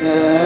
uh,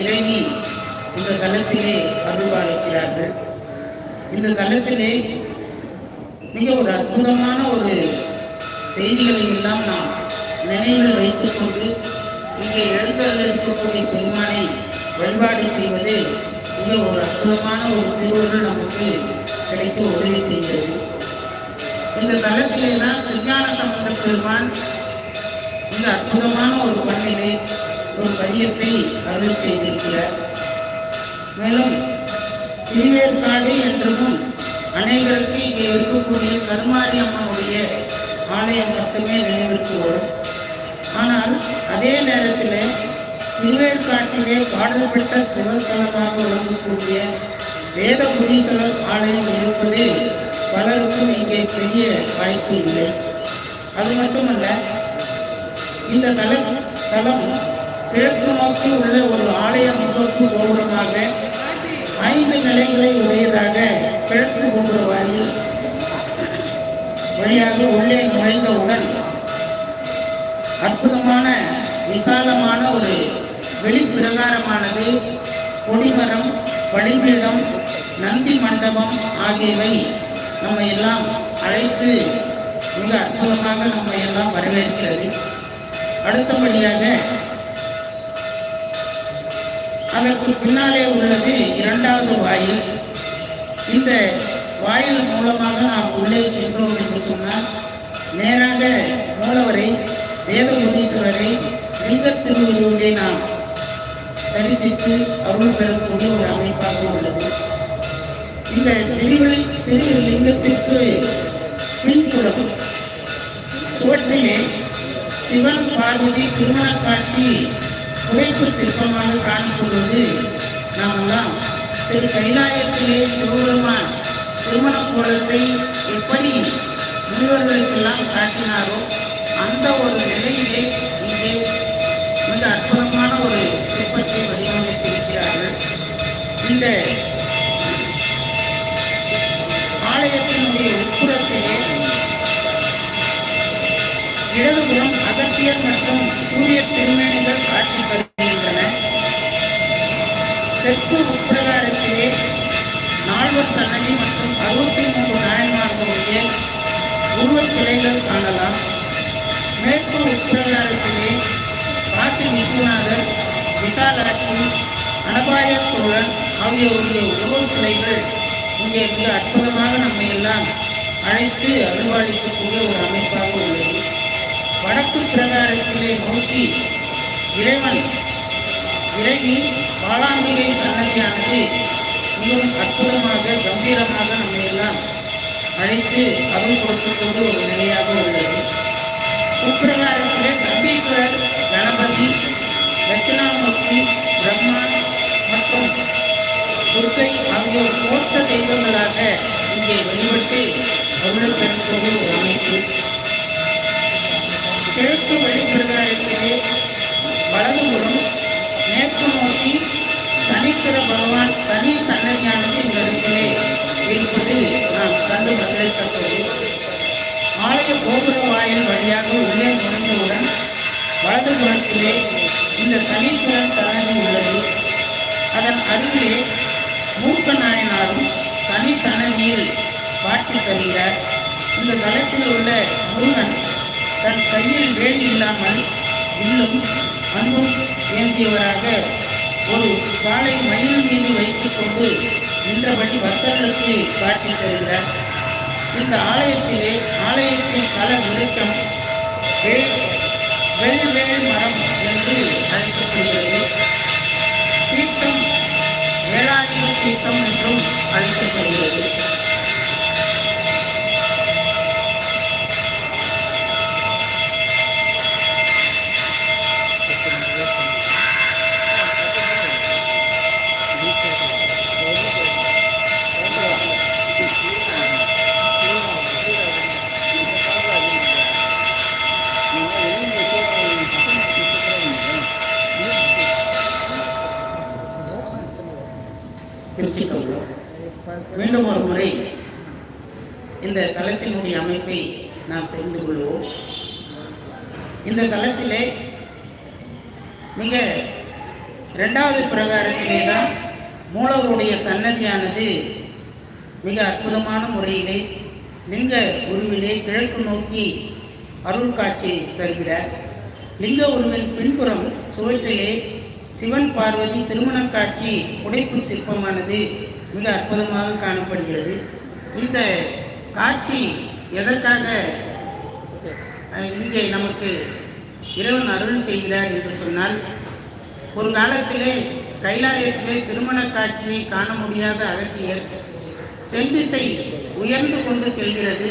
இறங்கி இந்த தளத்திலே அருள்வாளிக்கிறார்கள் இந்த தளத்திலே மிக ஒரு அற்புதமான ஒரு செய்திகளை எல்லாம் நாம் நினைவில் வைத்துக் கொண்டு இங்கே எழுந்தருள் இருக்கக்கூடிய பெருமானை வழிபாடு செய்வது மிக ஒரு அற்புதமான ஒரு திருவுருள் நமக்கு கிடைத்து உதவி செய்கிறது. இந்த தளத்திலே தான் விஞ்ஞான சம்பந்த பெருமான் இந்த அற்புதமான ஒரு பண்ணிலே ஒரு மையத்தை அருள் செய்திருக்கிறார். மேலும் திருவேற்காடு என்றதும் அனைவருக்கும் இங்கே இருக்கக்கூடிய கருமாரி அம்மாவுடைய ஆலயம் மட்டுமே நினைவிற்கு வரும். ஆனால் அதே நேரத்தில் திருவேற்காட்டிலே பாடல்பட்ட சிவத்தலமாக விளங்கக்கூடிய வேத புரீஸ்வரர் ஆலயம் இருப்பது பலருக்கும் இங்கே பெரிய வாய்ப்பு இல்லை. அது மட்டுமல்ல இந்த தலம் தலம் கிழக்கு நோக்கி உள்ள ஒரு ஆலய முகப்பு கோபுரமாக ஐந்து நிலைகளை உடையதாக கிழக்கு கோபுர வாயில் வழியாக உள்ளே நுழைந்தவுடன் அற்புதமான விசாலமான ஒரு வெளிப்பிரகாரமானது கொடிமரம் வழிபீடம் நந்தி மண்டபம் ஆகியவை நம்ம எல்லாம் அழைத்து மிக அற்புதமாக நம்ம எல்லாம் வரவேற்கிறது. அடுத்தபடியாக அதற்கு பின்னாலே உள்ளது இரண்டாவது வாயில். இந்த வாயில் மூலமாக நாம் உள்ளே சென்றோம் என்று சொன்னால் நேராக மூலவரை வேத முனீஸ்வரரை லிங்க திருவுருவிலே நாம் தரிசித்து அருள் பெறக்கூடிய ஒரு அமைப்பாக உள்ளது. இந்த திருவள்ளி திருலிங்கத்திற்கு பின்புறம் சுவற்றிலே சிவன் பார்வதி திருமண காட்சி புகைப்பு சிற்பமாக காணிக்கொள்வது நாமெல்லாம் திரு கைலாயத்திலே சிவபெருமான் திருமண கோலத்தை எப்படி முனிவர்களுக்கெல்லாம் காட்டினாரோ அந்த ஒரு நிலையிலே இங்கே மிக அற்புதமான ஒரு சிற்பத்தை வடிவமைத்திருக்கிறார்கள். இந்த ஆலயத்தினுடைய உட்புறத்திலே இடதுபுறம் அகத்தியர் மற்றும் சூரிய திருமேனிகள் காட்சி தருகின்றன தெற்கு உட்பிரகாரத்திலே நால்வர் சன்னதி மற்றும் அறுபத்தி மூன்று நாயன்மார்களுடைய உருவச் சிலைகள் காணலாம். மேற்கு உட்பிரகாரத்திலே காசி விஸ்வநாதர் விசாலாட்சி அனபாய சோழன் ஆகியோருடைய உருவச் சிலைகள் இங்கே மிக அற்புதமாக நம்மை எல்லாம் அழைத்து அருள்வாளிக்கக்கூடிய ஒரு அமைப்பாக உள்ளது. வடக்கு பிரகாரத்திலே நோக்கி இறைவன் இறைவி பாலாம்பிகை சன்னதியானது மிகவும் அற்புதமாக கம்பீரமாக நம்மை எல்லாம் அழைத்து அருள் கொடுக்கக்கூடிய ஒரு நிலையாக உள்ளது. உப்பிரகாரத்திலே கம்பீஸ்வரர் கணபதி தட்சிணாமூர்த்தி பிரம்மா மற்றும் துர்கை ஆகியோர் தோற்ற தெய்வங்களாக இங்கே வழிபட்டு அருள் பெறக்கூடிய ஒரு அமைப்பு கிழக்கு வெளிப்பிரகாரத்திலே வலதுபுறம் மேற்கு நோக்கி சனீஸ்வர பகவான் தனி சன்னதியானது இந்த இடத்திலே இருப்பது நாம் கண்டு மகிழ்த்தக்கது ஆலய கோபுர வாயில் வழியாக உள்ளே நுழைந்தவுடன் வலதுபுறத்திலே இந்த சனீஸ்வரன் சன்னதி உள்ளது. அதன் அருகிலே மூக்க நாயனாரும் தனி சன்னதியில் காட்சி தருகிறார் இந்த தளத்தில் உள்ள முருகன் தன் கையில் வேல் இல்லாமல் இன்னும் அன்பும் ஏந்தியவராக ஒரு காலை மயில் மீது வைத்துக் கொண்டு நின்றபடி பக்தர்களுக்கு காட்சி தருகிறார். இந்த ஆலயத்திலே ஆலயத்தின் பல விருத்தம் வேல் வெள்வேல் மரம் என்று அழைக்கப்படுகிறது. தீர்த்தம் வேளாண்மை தீர்த்தம் என்றும் அழைக்கப்படுகிறது. மீண்டும் ஒரு முறை இந்த தளத்தினுடைய அமைப்பை நாம் தெரிந்து கொள்வோம். இந்த தளத்திலே மிக இரண்டாவது பிரகாரத்திலே தான் மூலவருடைய சன்னதியானது மிக அற்புதமான முறையிலே லிங்க உருவிலே கிழக்கு நோக்கி அருள் காட்சி தருகிறார். லிங்க உருவின் பின்புறம் சுவற்றிலே சிவன் பார்வதி திருமண காட்சி புடைப்பு சிற்பமானது மிக அற்புதமாக காணப்படுகிறது. இந்த காட்சி எதற்காக இங்கே நமக்கு இறைவன் அருள் செய்கிறார் என்று சொன்னால் ஒரு காலத்திலே கைலாயத்திலே திருமணக் காட்சியை காண முடியாத அகத்தியர் தென் திசை உயர்ந்து கொண்டு செல்கிறது.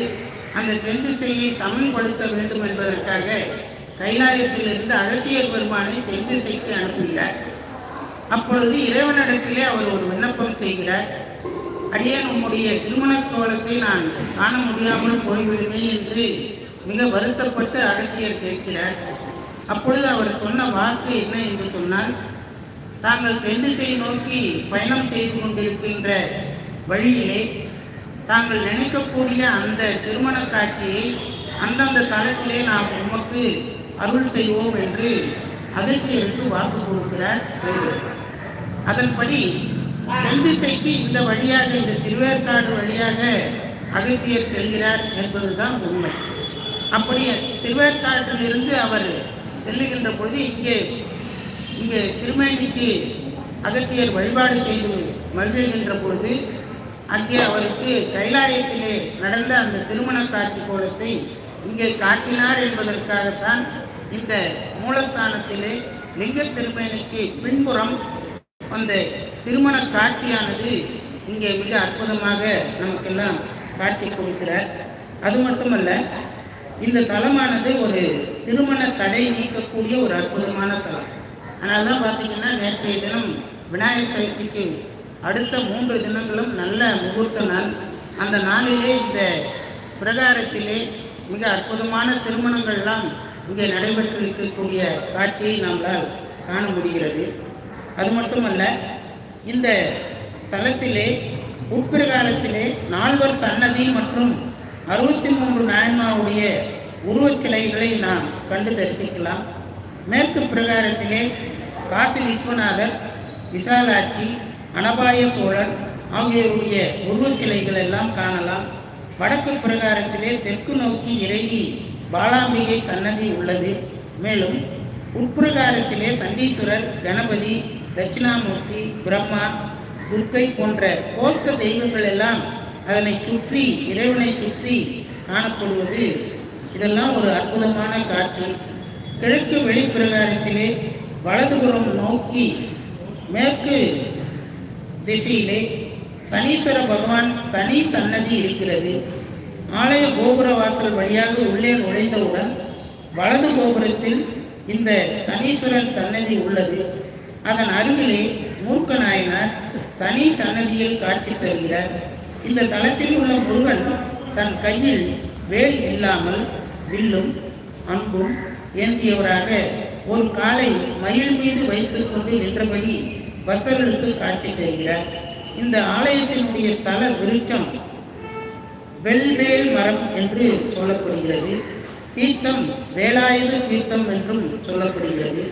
அந்த தென் திசையை சமன்படுத்த வேண்டும் என்பதற்காக கைலாயத்திலிருந்து அகத்தியர் பெருமானை தென் திசைக்கு அனுப்புகிறார். அப்பொழுது இறைவனிடத்திலே அவர் ஒரு விண்ணப்பம் செய்கிறார். அடியே உம்முடைய திருமணக் கோலத்தை நான் காண முடியாமல் போய்விடுமே என்று மிக வருத்தப்பட்டு அகத்தியர் கேட்கிறார். அப்பொழுது அவர் சொன்ன வாக்கு என்ன என்று சொன்னால் தாங்கள் தென்னிசை நோக்கி பயணம் செய்து கொண்டிருக்கின்ற வழியிலே தாங்கள் நினைக்கக்கூடிய அந்த திருமண காட்சியை அந்தந்த தளத்திலே நாம் உமக்கு அருள் செய்வோம் என்று அகத்தியருக்கு வாக்கு கொடுக்கிறார் அதன்படி தென்திசைக்கு இந்த வழியாக இந்த திருவேற்காடு வழியாக அகத்தியர் செல்கிறார் என்பதுதான் உண்மை. அப்படி திருவேற்காட்டிலிருந்து அவர் செல்லுகின்ற பொழுது இங்கே இங்கே திருமேனிக்கு அகத்தியர் வழிபாடு செய்து மகிழ்கின்ற பொழுது அங்கே அவருக்கு கைலாயத்திலே நடந்த அந்த திருமண காட்சி கோலத்தை இங்கே காட்டினார் என்பதற்காகத்தான் இந்த மூலஸ்தானத்திலே லிங்க திருமேனிக்கு பின்புறம் அந்த திருமண காட்சியானது இங்கே மிக அற்புதமாக நமக்கெல்லாம் காட்சி கொடுக்கிறார். அது மட்டுமல்ல இந்த தலமானது ஒரு திருமண தடை நீக்கக்கூடிய ஒரு அற்புதமான தலம். ஆனால் தான் பார்த்தீங்கன்னா நேற்றைய தினம் விநாயகர் சதுர்த்திக்கு அடுத்த மூன்று தினங்களும் நல்ல முகூர்த்த நாள். அந்த நாளிலே இந்த பிரகாரத்திலே மிக அற்புதமான திருமணங்கள்லாம் இங்கே நடைபெற்று இருக்கக்கூடிய காட்சியை நம்மளால் காண முடிகிறது. அது மட்டுமல்ல இந்த தலத்திலே உட்பிரகாரத்திலே நால்வர் சன்னதி மற்றும் அறுபத்தி மூன்று நாயன்மாவுடைய உருவச் சிலைகளை நாம் கண்டு தரிசிக்கலாம். மேற்கு பிரகாரத்திலே காசி விஸ்வநாதர் விசாலாட்சி அனபாய சோழன் ஆகியோருடைய உருவச் சிலைகள் எல்லாம் காணலாம். வடக்கு பிரகாரத்திலே தெற்கு நோக்கி இறங்கி பாலாம்பிகை சன்னதி உள்ளது. மேலும் உட்பிரகாரத்திலே சண்டீஸ்வரர் கணபதி தட்சிணாமூர்த்தி பிரம்மா துர்க்கை போன்ற கோஷ்ட தெய்வங்கள் எல்லாம் அதனை சுற்றி இறைவனை சுற்றி காணப்படுவது. இதெல்லாம் ஒரு அற்புதமான காட்சி. கிழக்கு வெளிப்பிரகாரத்திலே வலதுபுறம் நோக்கி மேற்கு திசையிலே சனீஸ்வர பகவான் தனி சன்னதி இருக்கிறது. ஆலய கோபுர வாசல் வழியாக உள்ளே நுழைந்தவுடன் வலது கோபுரத்தில் இந்த சனீஸ்வரன் சன்னதி உள்ளது. அதன் அருகிலே மூர்க்க நாயனார் தனி சன்னதியில் காட்சி தருகிறார். இந்த தளத்தில் உள்ள முருகன் தன் கையில் வேல் இல்லாமல் வில்லும் அன்பும் ஏந்தியவராக ஒரு காலை மயில் மீது வைத்துக் கொண்டு நின்றபடி பக்தர்களுக்கு காட்சி தருகிறார். இந்த ஆலயத்தினுடைய தல விருட்சம் வெல்வேல் மரம் என்று சொல்லப்படுகிறது. தீர்த்தம் வேலாயுத தீர்த்தம் என்றும் சொல்லப்படுகிறது.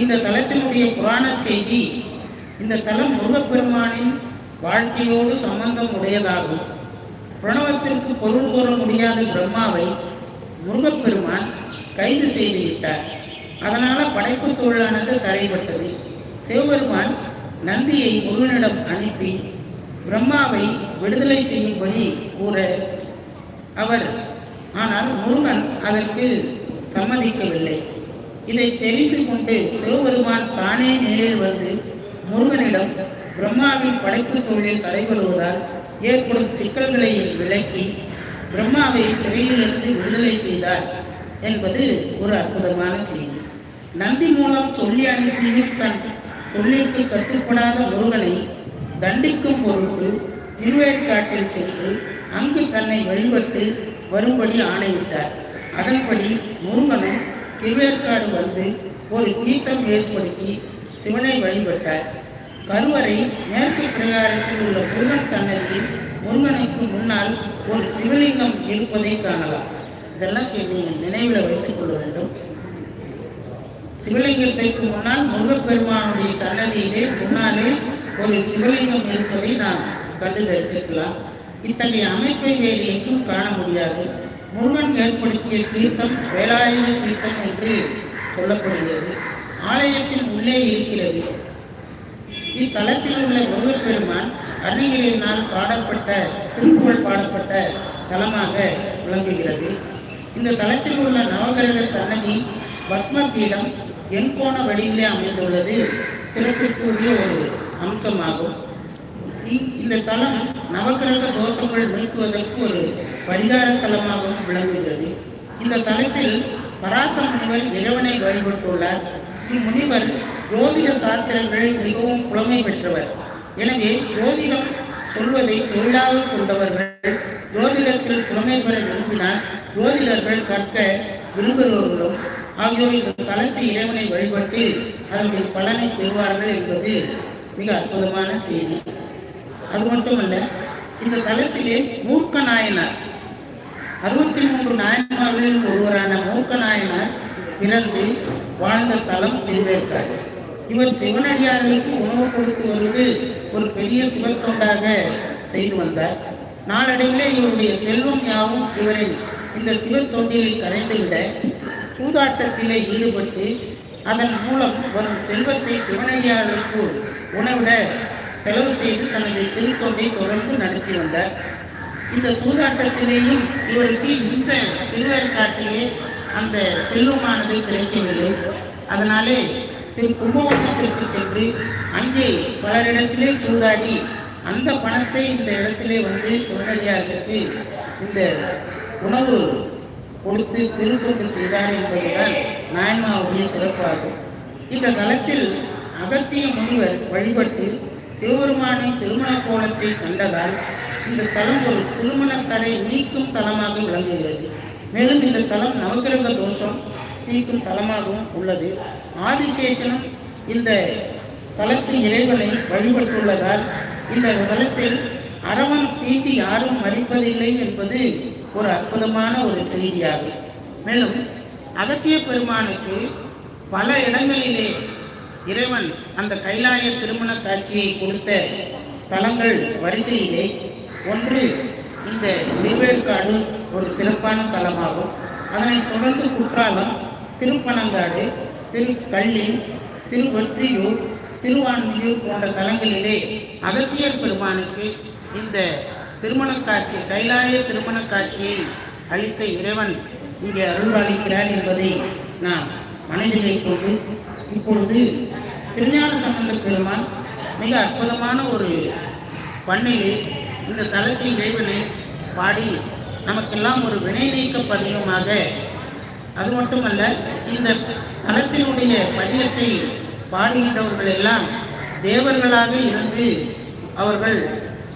இந்த தலத்தினுடைய புராண செய்தி இந்த தலம் முருகப்பெருமானின் வாழ்க்கையோடு சம்பந்தம் உடையதாகும். பிரணவத்திற்கு பொருள் கூற முடியாத பிரம்மாவை முருகப்பெருமான் கைது செய்து விட்டார். அதனால் படைப்பு தொழிலானது தடைபட்டது. சிவபெருமான் நந்தியை முருகனிடம் அனுப்பி பிரம்மாவை விடுதலை செய்யும்படி கூற அவர். ஆனால் முருகன் அதற்கு சம்மதிக்கவில்லை. இதை தெரிந்து கொண்டு சிவபெருமான் தானே நேரில் வந்து முருகனிடம் பிரம்மாவின் படைப்பு தொழிலில் தலைவருவதால் ஏற்படும் சிக்கல்களை விளக்கி பிரம்மாவை சிறையிலிருந்து விடுதலை செய்தார் என்பது ஒரு அற்புதமான செய்தி. நந்தி மூலம் சொல்லி அனுப்பியும் தன் சொல்லிற்கு கட்டுப்படாத முருகனை தண்டிக்கும் பொருட்டு திருவேற்காட்டில் சென்று அங்கு தன்னை வழிபட்டு வரும்படி ஆணையிட்டார். அதன்படி முருகனும் திருவேற்காடு வந்து ஒரு தீர்த்தம் ஏற்படுத்தி சிவனை வழிபட்டார். கருவறை மேற்கு பிரகாரத்தில் உள்ள முருகன் சன்னதியில் முருகனுக்கு முன்னால் ஒரு சிவலிங்கம் இருப்பதை காணலாம். இதெல்லாம் நீங்கள் நினைவில் வைத்துக் கொள்ள வேண்டும். சிவலிங்கத்திற்கு முன்னால் முருகப்பெருமானுடைய சன்னதியிலே முன்னாலே ஒரு சிவலிங்கம் இருப்பதை நான் கண்டு தரிசிக்கலாம். இத்தகைய அமைப்பை வேறு எங்கும் காண முடியாது. முருகன் ஏற்படுத்திய தீர்த்தம் வேலாயுத தீர்த்தம் என்று சொல்லப்படுகிறது. ஆலயத்தில் உள்ளே இருக்கிறது. இத்தலத்தில் உள்ள முருகப்பெருமான் அருகிலினால் பாடப்பட்ட திருப்புகழ் பாடப்பட்ட தலமாக விளங்குகிறது. இந்த தலத்தில் உள்ள நவகிரக சன்னதி பத்ம பீடம் எண்கோண வடிவிலே அமைந்துள்ளது. சிறப்பிற்குரிய ஒரு அம்சமாகும். இந்த தலம் நவகிரக தோஷங்கள் நீக்குவதற்கு ஒரு பரிகார தலமாகவும் விளங்குகிறது. இந்த தலத்தில் பராசர முனிவர் இறைவனை வழிபட்டுள்ளார். இம்முனிவர் ஜோதிட சாஸ்திரங்கள் மிகவும் புலமை பெற்றவர். எனவே ஜோதிடம் சொல்வதை தொழிலாக கொண்டவர்கள் ஜோதிடத்தில் புலமை பெற விரும்பினால் ஜோதிடர்கள் கற்க விரும்புகிறவர்களும் ஆகியோர் இந்த தலத்தை இறைவனை வழிபட்டு அதனுடைய பலனை பெறுவார்கள் என்பது மிக அற்புதமான செய்தி. அது மட்டுமல்ல இந்த தலத்திலே மூர்க்க நாயனார் அறுபத்தி மூன்று நாயன்மார்களில் ஒருவரான மூர்க்க நாயனார் பிறந்து வாழ்ந்த தலம் திருவேற்காடு இவர் சிவனடியார்களுக்கு உணவு கொடுத்து வருவது ஒரு பெரிய சிவத்தொண்டாக செய்து வந்தார். நாளடைவிலே இவருடைய செல்வம் யாவும் இவரின் இந்த சிவத்தொண்டில் கரைந்துவிட சூதாட்டத்திலே ஈடுபட்டு அதன் மூலம் வரும் செல்வத்தை சிவனடியார்களுக்கு உணவிட செலவு செய்து தனது திருத்தொண்டை தொடர்ந்து நடத்தி வந்தார். இந்த சூதாட்டத்திலேயும் இவருக்கு இந்த திருவேற்காட்டிலே அந்த செல்வமானது கிடைக்கவில்லை. அதனாலே திரு கும்பகோணத்திற்கு சென்று அங்கே பலரிடத்திலே சூதாடி அந்த பணத்தை இந்த இடத்திலே வந்து சிவனடியார்களுக்கு இந்த உணவு கொடுத்து திருத்தொண்டு செய்தார் என்பதுதான் நாயன்மாவுடைய சிறப்பாகும் இந்த தளத்தில் அகத்திய முனிவர் வழிபட்டு சிவபெருமானின் திருமண கோலத்தை கண்டதால் இந்த தலம் ஒரு திருமண தடை நீக்கும் தலமாக விளங்குகிறது. மேலும் இந்த தலம் நவகிரக தோஷம் நீக்கும் தலமாகவும் உள்ளது. ஆதிசேஷனும் இந்த தலத்தின் இறைவனை வழிபட்டுள்ளதால் இந்த தலத்தில் அறவம் தீண்டி யாரும் மறிப்பதில்லை என்பது ஒரு அற்புதமான ஒரு செய்தியாகும். மேலும் அகத்திய பெருமானுக்கு பல இடங்களிலே இறைவன் அந்த கைலாய திருமண காட்சியை கொடுத்த தலங்கள் வரிசையிலே ஒன்று இந்த திருவேற்காடு ஒரு சிறப்பான தலமாகும். அதனைத் தொடர்ந்து குற்றாலம் திருப்பனங்காடு திருக்கள்ளி திருவொற்றியூர் திருவான்மியூர் போன்ற தலங்களிலே அகத்தியர் பெருமானுக்கு இந்த திருமண காட்சி கைலாய திருமண காட்சியை அளித்த இறைவன் இங்கே அருள்வாளிக்கிறார் என்பதை நாம் மனதில் வைக்கொண்டு இப்பொழுது திருஞான சம்பந்த பெருமான் மிக அற்புதமான ஒரு பண்ணையில் இந்த தலத்தில் இறைவனை பாடி நமக்கெல்லாம் ஒரு வினை நீக்க பதியமாக. அது மட்டுமல்ல இந்த தலத்தினுடைய பதியத்தை பாடுகின்றவர்கள் எல்லாம் தேவர்களாக இருந்து அவர்கள்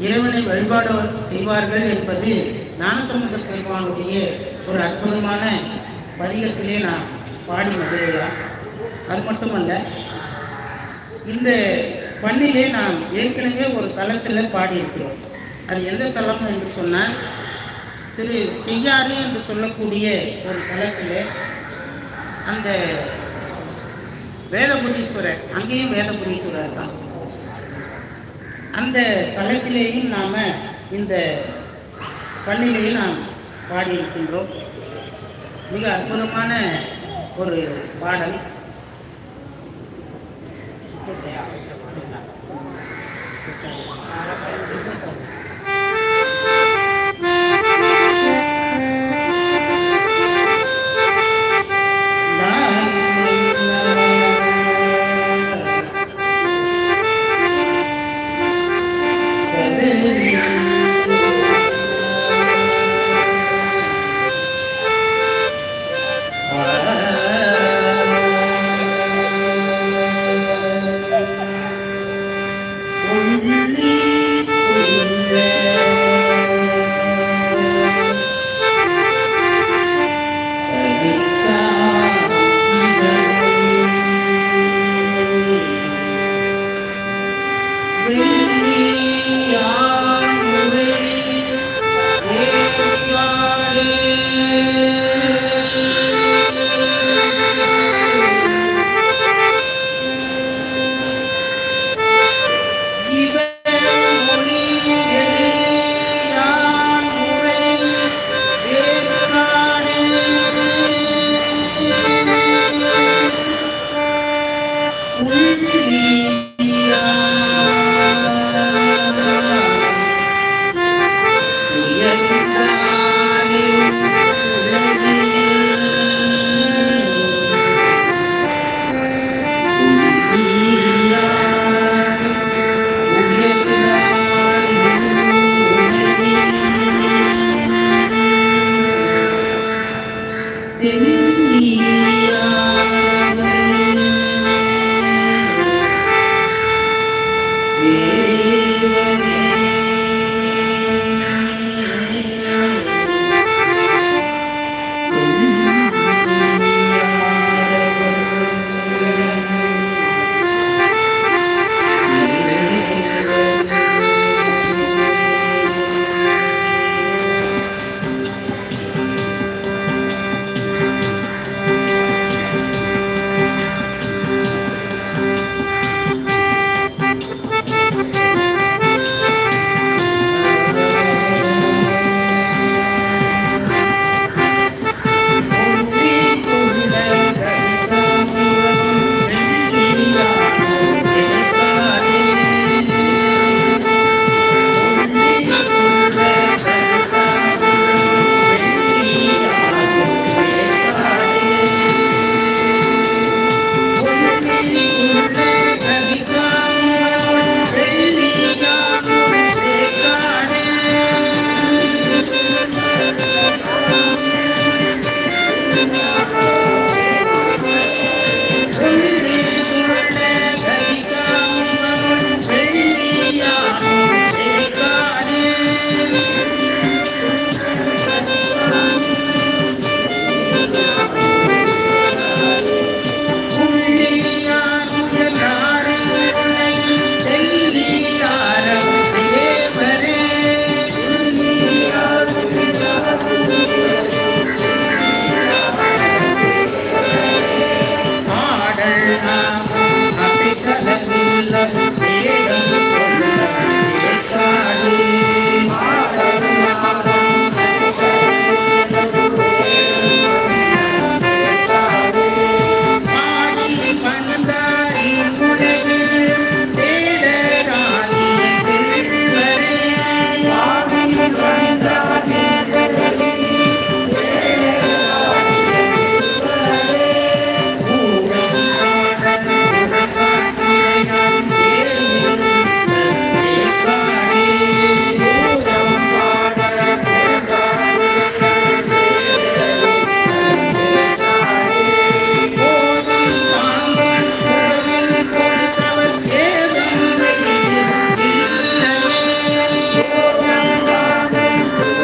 இறைவனை வழிபாடு செய்வார்கள் என்பது ஞானசம்பந்த பெருமானுடைய ஒரு அற்புதமான பதிகத்திலே நாம் பாடி மகிழ்கிறேன் அது மட்டுமல்ல இந்த பள்ளியிலே நாம் ஏற்கனவே ஒரு தளத்தில் பாடியிருக்கிறோம். அது எந்த தளம் என்று சொன்னால் திரு செய்யாறு என்று சொல்லக்கூடிய ஒரு தளத்தில் அந்த வேதபுரீஸ்வரர் அங்கேயும் வேதபுரீஸ்வரர் தான். அந்த தளத்திலேயும் நாம் இந்த பள்ளியிலேயும் நாம் பாடியிருக்கின்றோம். மிக அற்புதமான ஒரு பாடல். put there.